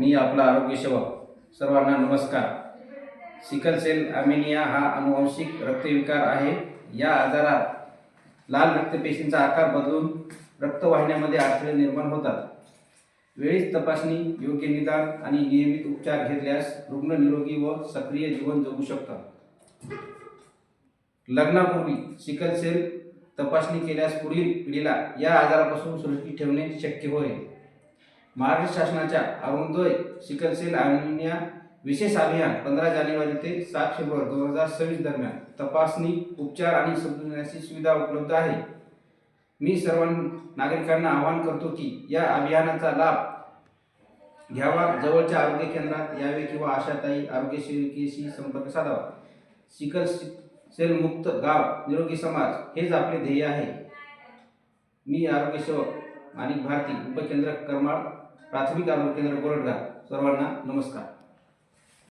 मी आपला आरोग्य सेवक. सर्वांना नमस्कार. सिकल सेल अमेनिया हा अनुवांशिक रक्तविकार आहे. या आजारात लाल रक्तपेशींचा आकार बदलून रक्तवाहिन्यामध्ये अडथळे निर्माण होतात. वेळीच तपासणी योग्य निदान आणि नियमित उपचार घेतल्यास रुग्ण निरोगी व सक्रिय जीवन जगू शकतात. लग्नापूर्वी सिकल सेल तपासणी केल्यास पुढील पिढीला या आजारापासून सुरक्षित ठेवणे शक्य होईल महाराष्ट्र शासनाच्या अरुणोदय सिकलसेल सेल विशेष अभियान पंधरा जानेवारी ते सात फेब्रुवारी दोन हजार सव्वीस दरम्यान तपासणी उपचार आणि समजण्याची सुविधा उपलब्ध आहे. मी सर्व नागरिकांना आवाहन करतो की या अभियानाचा लाभ घ्यावा. जवळच्या आरोग्य केंद्रात यावे किंवा आशाताई आरोग्य सेविकेशी संपर्क साधावा. सिकल सेल मुक्त गाव निरोगी समाज हेच आपले ध्येय आहे. मी आरोग्य सेवक माणिक भारती उपकेंद्र करमाळ प्राथमिक आरोग्य केंद्र गोरडगाव सर्वांना नमस्कार.